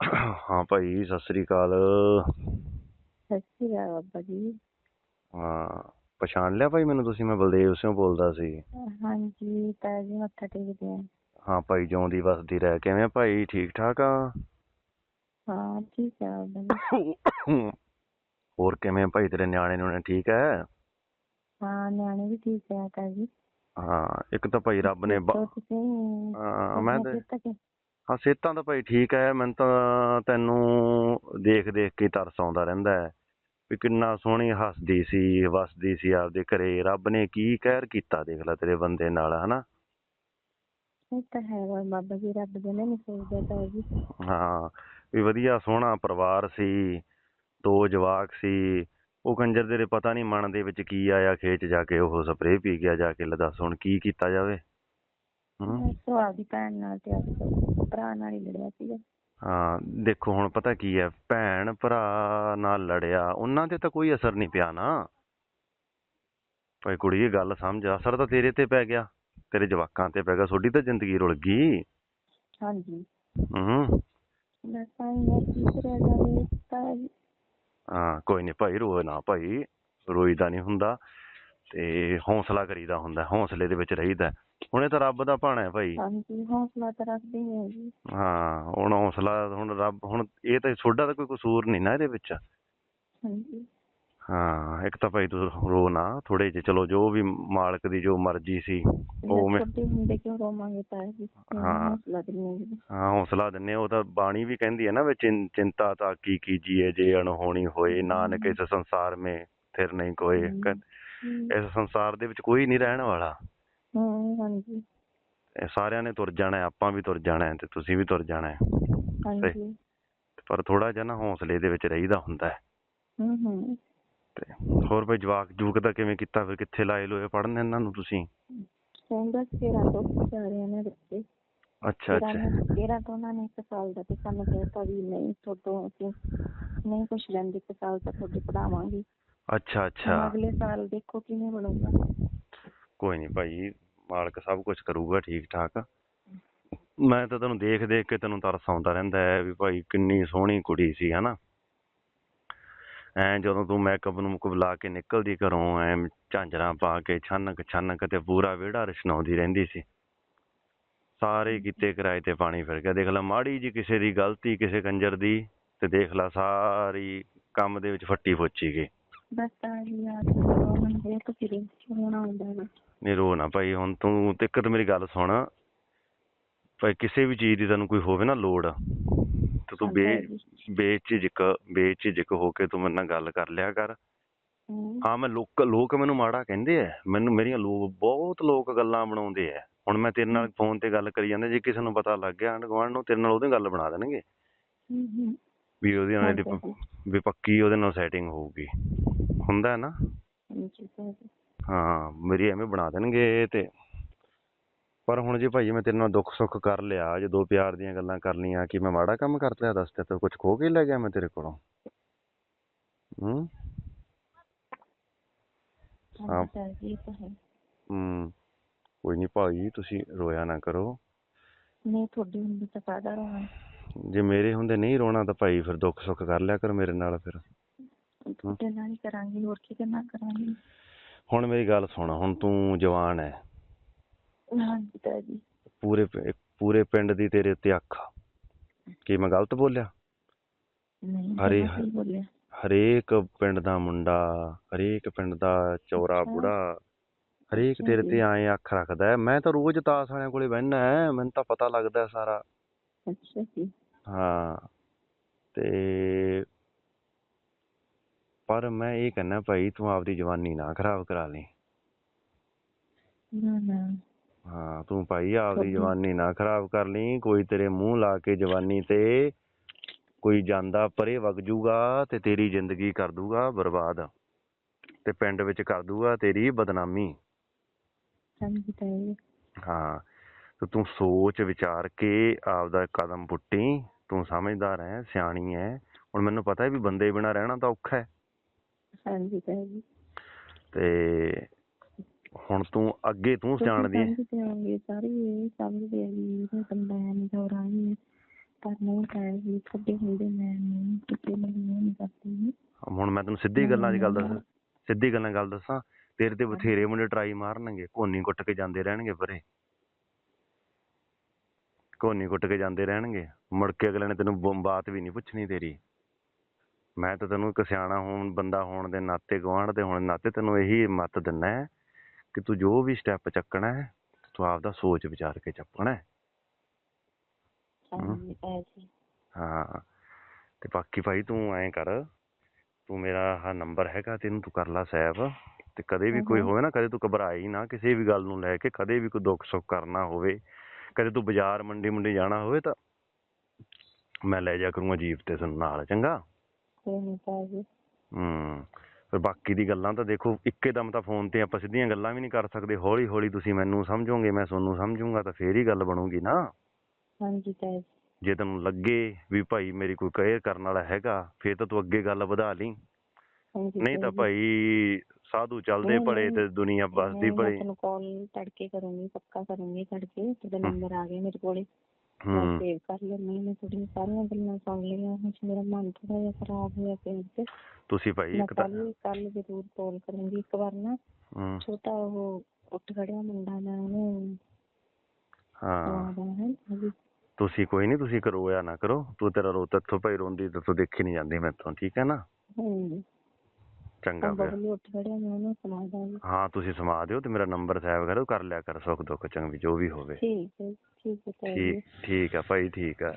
ਹਾਂ ਭਾਈ ਸਤਿ ਸ੍ਰੀ ਅਕਾਲ। ਸਤਿ ਸ਼੍ਰੀ ਅਕਾਲ ਬਾਬਾ ਜੀ। ਹਾਂ ਪਛਾਣ ਲਿਆ ਭਾਈ ਮੈਨੂੰ ਤੁਸੀਂ? ਮੈਂ ਬਲਦੇਵ ਸਿੰਘ ਬੋਲਦਾ ਸੀ। ਹਾਂਜੀ ਤਾਇਆ ਜੀ ਮੱਥਾ ਟੇਕਦੇ ਆ। ਹਾਂ ਭਾਈ ਜਿਉਂਦੀ ਵਸਦੀ ਰਹਿ। ਕਿਵੇਂ ਆ ਭਾਈ? ਠੀਕ ਠਾਕ ਆ? ਹਾਂ ਠੀਕ ਆ ਬਾਬਾ ਜੀ। ਹੋਰ ਕਿਵੇਂ ਆ ਭਾਈ? ਤੇਰੇ ਨਿਆਣੇ ਨੂੰ ਠੀਕ ਹੈ ਹਾਂ ਨਿਆਣੇ ਵੀ ਠੀਕ ਆ ਤਾਇਆ ਜੀ। ਹਾਂ ਇੱਕ ਤਾਂ ਭਾਈ ਰੱਬ ਨੇ ਬ- ਦੱਸੋ ਤੁਸੀਂ ਹਾਂ, ਮੈਂ ਤੇ ਕਿ ਹਾਂ ਸਿਹਤਾਂ ਤਾਂ ਭਾਈ ਠੀਕ ਹੈ ਮੈਨੂੰ ਤਾਂ ਤੈਨੂੰ ਦੇਖ ਦੇਖ ਕੇ ਤਰਸ ਆਉਂਦਾ ਰਹਿੰਦਾ ਹੈ ਵੀ ਕਿੰਨਾ ਸੋਹਣੀ ਹੱਸਦੀ ਸੀ ਵਸਦੀ ਸੀ ਆਪਦੇ ਘਰੇ ਰੱਬ ਨੇ ਕੀ ਕਹਿਰ ਕੀਤਾ ਦੇਖ ਲੈ ਤੇਰੇ ਬੰਦੇ ਨਾਲ ਹਨਾ? ਇਹ ਤਾਂ ਹੈ ਵਾ ਬਾਬਾ ਜੀ ਰੱਬ ਦੇ ਨਹੀਂ ਸੋਚਦਾ ਤਾਇਆ ਜੀ ਹਾਂ ਵੀ ਵਧੀਆ ਸੋਹਣਾ ਪਰਿਵਾਰ ਸੀ ਦੋ ਜਵਾਕ ਸੀ ਉਹ ਕੰਜਰ ਦੇ ਪਤਾ ਨਹੀਂ ਮਨ ਦੇ ਵਿੱਚ ਕੀ ਆਇਆ ਖੇਚ ਜਾ ਕੇ ਉਹ ਸਪਰੇਅ ਪੀ ਗਿਆ ਜਾ ਕੇ ਲੈ ਦੱਸ ਹੁਣ ਕੀ ਕੀਤਾ ਜਾਵੇ? ਹੂੰ ਸੋ ਆਪਦੀ ਭੈਣ ਨਾਲ ਤੇ ਆਪਦੇ ਭਰਾ ਨਾਲ ਹੀ ਲੜਿਆ ਸੀਗਾ। ਹਾਂ ਦੇਖੋ ਹੁਣ ਪਤਾ ਕੀ ਹੈ ਭੈਣ ਭਰਾ ਨਾਲ ਲੜਿਆ ਉਹਨਾਂ ਤੇ ਤਾਂ ਕੋਈ ਅਸਰ ਨਹੀਂ ਪਿਆ ਨਾ। ਭਾਈ ਕੁੜੀ ਇਹ ਗੱਲ ਸਮਝ ਅਸਰ ਤਾਂ ਤੇਰੇ ਤੇ ਪੈ ਗਿਆ ਤੇਰੇ ਜਵਾਕਾਂ ਤੇ ਪੈ ਗਿਆ ਤੁਹਾਡੀ ਤਾਂ ਜ਼ਿੰਦਗੀ ਰੁਲ ਗਈ। ਹਾਂਜੀ। ਹੂੰ ਦੱਸਾਂ ਇਹ ਕੀ ਕਰਿਆ ਜਾਵੇ ਤਾਇਆ ਜੀ ਹਾਂ ਕੋਈ ਨਹੀਂ ਭਾਈ ਰੋਏ ਨਾ ਭਾਈ ਰੋਈਦਾ ਨਹੀਂ ਹੁੰਦਾ ਤੇ ਹੌਸਲਾ ਕਰੀਦਾ ਹੁੰਦਾ ਹੌਸਲੇ ਦੇ ਵਿੱਚ ਰਹੀਦਾ। ਹੁਣ ਇਹ ਤਾਂ ਰੱਬ ਦਾ ਭਾਣਾ ਹੈ ਭਾਈ। ਹਾਂਜੀ ਹੌਸਲਾ ਤਾਂ ਰੱਖਦੇ ਹੀ ਜੀ। ਹਾਂ ਹੁਣ ਹੌਸਲਾ ਹੁਣ ਰੱਬ ਹੁਣ ਇਹ ਤਾਂ ਤੁਹਾਡਾ ਤਾਂ ਕੋਈ ਕਸੂਰ ਨਹੀਂ ਨਾ ਇਹਦੇ ਵਿੱਚ। ਹਾਂਜੀ। ਹਾਂ ਇੱਕ ਤਾਂ ਭਾਈ ਤੂੰ ਰੋ ਨਾ ਥੋੜੇ ਜਿਹੇ ਚਲੋ ਜੋ ਵੀ ਮਾਲਕ ਦੀ ਜੋ ਮਰਜ਼ੀ ਸੀ ਉਹ ਮੈਂ ਛੋਟੇ ਹੁੰਦੇ ਕਿਉਂ ਰੋਵਾਂਗੇ ਤਾਇਆ ਜੀ ਹਾਂ। ਹੌਸਲਾ ਦਿੰਦੇ ਜੀ ਹਾਂ ਹੌਸਲਾ ਦਿੰਨੇ ਉਹ ਤਾਂ ਬਾਣੀ ਵੀ ਕਹਿੰਦੀ ਹੈ ਨਾ ਵਿੱਚ ਚਿੰਤਾ ਤਾਂ ਕੀ ਕੀਜੀਏ ਜੇ ਅਣਹੋਣੀ ਹੋਏ ਨਾਨਕ ਇਸ ਸੰਸਾਰ ਮੇ ਫਿਰ ਨਹੀਂ ਕੋਏ। ਇਸ ਸੰਸਾਰ ਦੇ ਵਿੱਚ ਕੋਈ ਨਹੀਂ ਰਹਿਣ ਵਾਲਾ। ਹਮ, ਹਾਂਜੀ। ਇਹ ਸਾਰਿਆਂ ਨੇ ਤੁਰ ਜਾਣਾ ਹੈ, ਆਪਾਂ ਵੀ ਤੁਰ ਜਾਣਾ ਹੈ ਤੇ ਤੁਸੀਂ ਵੀ ਤੁਰ ਜਾਣਾ ਹੈ। ਹਾਂਜੀ। ਪਰ ਥੋੜਾ ਜਿਹਾ ਨਾ ਹੌਸਲੇ ਦੇ ਵਿੱਚ ਰਹੀਦਾ ਹੁੰਦਾ ਹੈ। ਹਮ ਤੇ ਹੋਰ ਭਾਈ ਜਵਾਕ ਜੂਕ ਦਾ ਕਿਵੇਂ ਕੀਤਾ ਫਿਰ ਕਿੱਥੇ ਲਾਏ ਲੋਏ ਪੜਨ ਇਹਨਾਂ ਨੂੰ ਤੁਸੀਂ? ਕਹਿੰਦਾ ਤੇਰਾ ਤੋਂ ਰਹੇ ਨੇ ਬੱਚੇ ਅੱਛਾ ਤੇਰਾ ਅੱਛਾ। ਨੇ- ਤੇਰਾ ਤੋਂ ਉਹਨਾਂ ਨੇ ਇੱਕ ਸਾਲ ਦਾ ਤੇ ਸਾਨੂੰ ਕਹਿਤਾ ਵੀ ਨਹੀਂ ਤੁਹਾਡੋਂ ਅਸੀਂ ਨਹੀਂ ਕੁਛ ਲੈਂਦੇ ਇੱਕ ਸਾਲ ਤਾਂ ਤੁਹਾਡੇ ਪੜਾਵਾਂਗੇ ਅੱਛਾ ਅੱਛਾ। ਅਗਲੇ ਸਾਲ ਦੇਖੋ ਕਿਵੇਂ ਬਣੂਗਾ। ਕੋਈ ਨਹੀਂ ਭਾਈ ਮਾਲਕ ਸਭ ਕੁਝ ਕਰੂਗਾ ਠੀਕ ਠਾਕ ਮੈਂ ਤਾਂ ਤੈਨੂੰ ਦੇਖ ਦੇਖ ਕੇ ਤੈਨੂੰ ਤਰਸ ਆਉਂਦਾ ਰਹਿੰਦਾ ਹੈ ਵੀ ਭਾਈ ਕਿੰਨੀ ਸੋਹਣੀ ਕੁੜੀ ਸੀ ਹਨਾ। ਐ ਜਦੋਂ ਤੂੰ ਮੇਕਅਪ ਨੂੰ ਮੁਕਬ ਲਾ ਕੇ ਨਿਕਲਦੀ ਘਰੋਂ ਐ ਝਾਂਜਰਾਂ ਪਾ ਕੇ ਛਨਕ ਛਨਕ ਤੇ ਪੂਰਾ ਵਿਹੜਾ ਰਛਨਾਉਂਦੀ ਰਹਿੰਦੀ ਸੀ। ਸਾਰੇ ਕੀਤੇ ਕਿਰਾਏ ਤੇ ਪਾਣੀ ਫਿਰ ਗਿਆ। ਦੇਖ ਲੈ ਮਾੜੀ ਜੀ ਕਿਸੇ ਦੀ ਗਲਤੀ ਕਿਸੇ ਕੰਜਰ ਦੀ ਤੇ ਦੇਖ ਲੈ ਸਾਰੀ ਕੰਮ ਦੇ ਵਿੱਚ ਫੱਟੀ ਫੁੱਚੀ ਗਈ। ਬਸ ਤਾਂ ਕਰੋ ਮੈਨੂੰ ਦੇਖ ਕੇ ਹੋਣਾ ਹੁੰਦਾ ਹੈ ਨਹੀਂ ਰੋ ਨਾ ਭਾਈ ਹੁਣ ਤੂੰ ਤੇ ਇੱਕ ਤਾਂ ਮੇਰੀ ਗੱਲ ਸੁਣ। ਭਾਈ ਕਿਸੇ ਵੀ ਚੀਜ਼ ਦੀ ਤੈਨੂੰ ਕੋਈ ਹੋਵੇ ਨਾ ਲੋੜ ਤੇ ਤੂੰ ਬੇ ਬੇਝਿਜਕ ਬੇਝਿਜਕ ਹੋ ਕੇ ਤੂੰ ਮੇਰੇ ਨਾਲ ਗੱਲ ਕਰ ਲਿਆ ਕਰ। ਹਾਂ। ਮੈਂ ਲੋਕ ਲੋਕ ਮੈਨੂੰ ਮਾੜਾ ਕਹਿੰਦੇ ਆ। ਮੈਨੂੰ ਮੇਰੀਆਂ ਲੋਕ ਬਹੁਤ ਲੋਕ ਗੱਲਾਂ ਬਣਾਉਂਦੇ ਆ। ਹੁਣ ਮੈਂ ਤੇਰੇ ਨਾਲ ਫੋਨ ਤੇ ਗੱਲ ਕਰੀ ਜਾਂਦਾ ਜੇ ਕਿਸੇ ਨੂੰ ਪਤਾ ਲੱਗ ਗਿਆ ਆਂਢ ਗੁਆਂਢ ਨੂੰ ਤੇਰੇ ਨਾਲ ਉਹਦੀ ਗੱਲ ਬਣਾ ਦੇਣਗੇ। ਵੀ ਉਹਦੀ ਨਾਲ ਵੀ ਪੱਕੀ ਉਹਦੇ ਨਾਲ ਸੈਟਿੰਗ ਹੋਊਗੀ। ਹੁੰਦਾ ਹੈ ਨਾ। ਹਾਂ ਮੇਰੀ ਐਵੇਂ ਬਣਾ ਦੇਣਗੇ ਤੇ। ਪਰ ਹੁਣ ਜੇ ਭਾਈ ਮੈਂ ਤੇਰੇ ਨਾਲ ਦੁੱਖ ਸੁੱਖ ਕਰ ਲਿਆ ਜੇ ਦੋ ਪਿਆਰ ਦੀਆਂ ਗੱਲਾਂ ਕਰ ਲਈਆਂ ਕਿ ਮੈਂ ਮਾੜਾ ਕੰਮ ਕਰ ਲਿਆ ਦੱਸ ਤੇ ਤੂੰ ਕੁਝ ਖੋ ਕੇ ਲੈ ਗਿਆ ਮੈਂ ਤੇਰੇ ਕੋਲੋਂ? ਹੂੰ? ਹਾਂ। ਕੋਈ ਨਹੀਂ ਭਾਈ ਤੁਸੀਂ ਰੋਇਆ ਨਾ ਕਰੋ। ਨਹੀਂ ਤੁਹਾਡੀ ਹੁੰਦੀ ਤਾਂ ਕਾਹਦਾ ਰੋਣਾ। ਜੇ ਮੇਰੇ ਹੁੰਦੇ ਨਹੀਂ ਰੋਣਾ ਤਾਂ ਭਾਈ ਫਿਰ ਦੁੱਖ ਸੁੱਖ ਕਰ ਲਿਆ ਕਰ ਮੇਰੇ ਨਾਲ ਫਿਰ। ਤੁਹਾਡੇ ਨਾਲ ਹੀ ਕਰਾਂਗੇ ਹੋਰ ਕੀ ਕਰਨਾ ਕਰਾਂਗੇ। ਹੁਣ ਮੇਰੀ ਗੱਲ ਸੁਣ ਹੁਣ ਤੂੰ ਜਵਾਨ ਹੈ ਹਾਂਜੀ ਜੀ ਪੂਰੇ ਪ- ਪੂਰੇ ਪਿੰਡ ਦੀ ਤੇਰੇ ਉੱਤੇ ਅੱਖ ਆ। ਕੀ ਮੈਂ ਗਲਤ ਬੋਲਿਆ? ਨਹੀਂ ਸਹੀ ਬੋਲਿਆ। ਹਰੇਕ ਪਿੰਡ ਦਾ ਮੁੰਡਾ ਹਰੇਕ ਪਿੰਡ ਦਾ ਚੌਰਾ ਅੱਛਾ। ਬੁੜਾ ਹਰੇਕ ਤੇਰੇ ਤੇ ਆਏ ਅੱਖ ਰੱਖਦਾ ਹੈ ਮੈਂ ਤਾਂ ਰੋਜ਼ ਤਾਸ ਵਾਲਿਆਂ ਕੋਲੇ ਬਹਿਨਾ ਹੈ ਮੈਨੂੰ ਤਾਂ ਪਤਾ ਲੱਗਦਾ ਹੈ ਸਾਰਾ। ਅੱਛਾ ਜੀ। ਹਾਂ। ਤੇ ਪਰ ਮੈਂ ਇਹ ਕਹਿੰਦਾ ਭਾਈ ਤੂੰ ਆਪਦੀ ਜਵਾਨੀ ਨਾ ਖਰਾਬ ਕਰਾ ਲਈ। ਨਾ ਨਾ। ਹਾਂ ਤੂੰ ਭਾਈ ਆਪਦੀ ਜਵਾਨੀ ਨਾ ਖਰਾਬ ਕਰ ਲਈ ਕੋਈ ਤੇਰੇ ਮੂੰਹ ਲਾ ਕੇ ਜਵਾਨੀ ਤੇ ਕੋਈ ਜਾਂਦਾ ਪਰੇ ਵਗ ਜੂਗਾ ਤੇ ਤੇਰੀ ਜ਼ਿੰਦਗੀ ਕਰ ਦੂਗਾ ਬਰਬਾਦ ਤੇ ਪਿੰਡ ਵਿੱਚ ਕਰ ਦੂਗਾ ਤੇਰੀ ਬਦਨਾਮੀ। ਹਾਂ ਤੇ ਤੂੰ ਸੋਚ ਵਿਚਾਰ ਕੇ ਆਪਦਾ ਕਦਮ ਪੁੱਟੀ ਤੂੰ ਸਮਝਦਾਰ ਹੈ ਸਿਆਣੀ ਹੈ। ਹੁਣ ਮੈਨੂੰ ਪਤਾ ਹੈ ਵੀ ਬੰਦੇ ਬਿਨਾ ਰਹਿਣਾ ਤਾਂ ਔਖਾ ਹੈ। ਹਾਂਜੀ ਤਾਇਆ ਜੀ। ਤੇ ਹੁਣ ਤੂੰ ਅੱਗੇ ਤੂੰ ਜਾਣਦੀ ਹੈ। ਸਮਝਦੇ ਹੋਗੇ ਸਾਰੇ ਇਹ ਸਮਝਦੇ ਆ ਵੀ ਇਹ ਬੰਦਾ ਹੈ ਨਹੀਂ ਤਾਂ ਰਾਹੀ ਹੈ ਪਰ ਨਹੀਂ ਤਾਂ ਜੀ ਤੁਹਾਡੇ ਹੁੰਦੇ ਮੈਂ ਨਹੀਂ ਕਿਤੇ ਨਹੀਂ ਨਹੀਂ ਕਰਦੀ ਜੀ ਹੁਣ ਮੈਂ ਤੈਨੂੰ ਸਿੱਧੀ ਗੱਲਾਂ 'ਚ ਗੱਲ ਦੱਸ। ਸਿੱਧੀ ਗੱਲਾਂ ਗੱਲ ਦੱਸਾਂ ਤੇਰੇ ਤੇ ਬਥੇਰੇ ਮੁੰਡੇ ਟਰਾਈ ਮਾਰਨਗੇ ਕੋਨੀ ਕੁੱਟ ਕੇ ਜਾਂਦੇ ਰਹਿਣਗੇ ਪਰੇ। ਕੋਨੀ ਕੁੱਟ ਕੇ ਜਾਂਦੇ ਰਹਿਣਗੇ ਮੁੜ ਕੇ ਅਗਲੇ ਨੇ ਤੈਨੂੰ ਬ- ਬਾਤ ਵੀ ਨਹੀਂ ਪੁੱਛਣੀ ਤੇਰੀ। ਮੈਂ ਤਾਂ ਤੈਨੂੰ ਇੱਕ ਸਿਆਣਾ ਹੋਣ ਬੰਦਾ ਹੋਣ ਦੇ ਨਾਤੇ ਗੁਆਂਢ ਦੇ ਹੋਣ ਦੇ ਨਾਤੇ ਤੈਨੂੰ ਇਹੀ ਮੱਤ ਦਿੰਨਾ ਹੈ ਕਿ ਤੂੰ ਜੋ ਵੀ ਸਟੈਪ ਚੱਕਣਾ ਹੈ ਤੂੰ ਆਪਦਾ ਸੋਚ ਵਿਚਾਰ ਕੇ ਚੱਕਣਾ ਹੈ। ਹਾਂ। ਤੇ ਬਾਕੀ ਭਾਈ ਤੂੰ ਐਂ ਕਰ ਤੂੰ ਮੇਰਾ ਆਹ ਨੰਬਰ ਹੈਗਾ ਤੈਨੂੰ ਤੂੰ ਕਰ ਲਾ ਸੇਵ ਤੇ ਕਦੇ ਵੀ ਕੋਈ। ਹੋਵੇ ਨਾ ਕਦੇ ਤੂੰ ਘਬਰਾਈ ਨਾ ਕਿਸੇ ਵੀ ਗੱਲ ਨੂੰ ਲੈ ਕੇ ਕਦੇ ਵੀ ਕੋਈ ਦੁੱਖ ਸੁੱਖ ਕਰਨਾ ਹੋਵੇ ਕਦੇ ਤੂੰ ਬਾਜ਼ਾਰ ਮੰਡੀ ਮੁੰਡੀ ਜਾਣਾ ਹੋਵੇ ਤਾਂ ਮੈਂ ਲੈ ਜਾ ਕਰੂੰਗਾ ਜੀਪ ਤੇ ਤੈਨੂੰ ਨਾਲ ਚੰਗਾ? ਕੋਈ ਨਹੀਂ ਤਾਂ ਜੀ ਹੂੰ ਫਿਰ ਬਾਕੀ ਦੀ ਗੱਲਾਂ ਤਾਂ ਦੇਖੋ ਇੱਕੇ ਦਮ ਤਾਂ ਫੋਨ ਤੇ ਆਪਾਂ ਸਿੱਧੀਆਂ ਗੱਲਾਂ ਵੀ ਨਹੀਂ ਕਰ ਸਕਦੇ। ਹੌਲੀ ਹੌਲੀ ਤੁਸੀਂ ਮੈਨੂੰ ਸਮਝੋਗੇ ਮੈਂ ਤੁਹਾਨੂੰ ਸਮਝੂੰਗਾ ਤਾਂ ਫੇਰ ਹੀ ਗੱਲ ਬਣੂਗੀ ਨਾ। ਹਾਂਜੀ ਤਾਂ ਜੀ। ਜੇ ਤੈਨੂੰ ਲੱਗੇ ਵੀ ਭਾਈ ਮੇਰੀ ਕੋਈ ਕੇਅਰ ਕਰਨ ਵਾਲਾ ਹੈਗਾ ਫੇਰ ਤਾਂ ਤੂੰ ਅੱਗੇ ਗੱਲ ਵਧਾ ਲਈ। ਹਾਂਜੀ ਨਹੀਂ ਤਾਂ ਜੀ। ਭਾਈ ਸਾਧੂ ਚੱਲਦੇ ਨਹੀਂ, ਭਲੇ ਨਹੀਂ। ਤੇ ਦੁਨੀਆ ਨਹੀਂ, ਮੈਂ ਭਲੀ ਤੁਹਾਨੂੰ ਕਾਲ ਤੜਕੇ ਕਰੂੰਗੀ ਪੱਕਾ ਕਰੂੰਗੀ ਤੜਕੇ ਤੁਹਾਡਾ ਨੰਬਰ ਆ ਗਿਆ ਮੇਰੇ ਕੋਲੇ। ਮੈਂ ਸੇਵ ਕਰ ਲਿਆ ਮੈਂ ਤੁਹਾਡੀਆਂ ਸਾਰੀਆਂ ਗੱਲਾਂ ਸੁਣ ਲਈਆਂ ਹੁਣ ਮੇਰਾ ਮਨ ਥੋੜਾ ਜਿਹਾ ਖਰਾਬ ਹੋਇਆ ਪਿਆ ਤੇ। ਤੁਸੀਂ ਭਾਈ ਇੱਕ ਤਾਂ ਕੱਲ ਕੱਲ ਜ਼ਰੂਰ ਕਾਲ ਕਰੂੰਗੀ ਇੱਕ ਵਾਰ ਨਾ। ਛੋਟਾ ਉਹ ਉੱਠ ਖੜਿਆ ਮੁੰਡਾ ਮੈਂ ਉਹਨੂੰ। ਹਾਂ। ਤੁਸੀਂ ਕੋਈ ਨਹੀਂ ਤੁਸੀਂ ਕਰੋ ਜਾਂ ਨਾ ਕਰੋ। ਤੂੰ ਤੇਰਾ ਰੋ ਤੱਥੋਂ ਭਾਈ ਰੋਂਦੀ ਤੇ ਤੂੰ ਦੇਖੀ ਨਹੀਂ ਜਾਂਦੀ ਮੈਥੋਂ ਠੀਕ ਹੈ ਨਾ? ਹੂੰ। ਚੰਗਾ ਫਿਰ। ਬਬਲੂ ਉੱਠ ਖੜਿਆ ਮੈਂ ਉਹਨੂੰ ਸੁਣਾਦਾ ਜੀ ਹਾਂ ਤੁਸੀਂ ਸਮਾ ਦਿਓ ਤੇ ਮੇਰਾ ਨੰਬਰ ਸੇਵ ਕਰੋ ਕਰ ਲਿਆ ਕਰ ਸੁੱਖ ਦੁੱਖ ਚੰਗ ਵੀ ਜੋ ਵੀ ਹੋਵੇ। ਠੀਕ ਹੈ ਠੀਕ ਹੈ ਤਾਇਆ ਜੀ ਠੀਕ ਠੀਕ ਆ ਭਾਈ ਠੀਕ ਆ।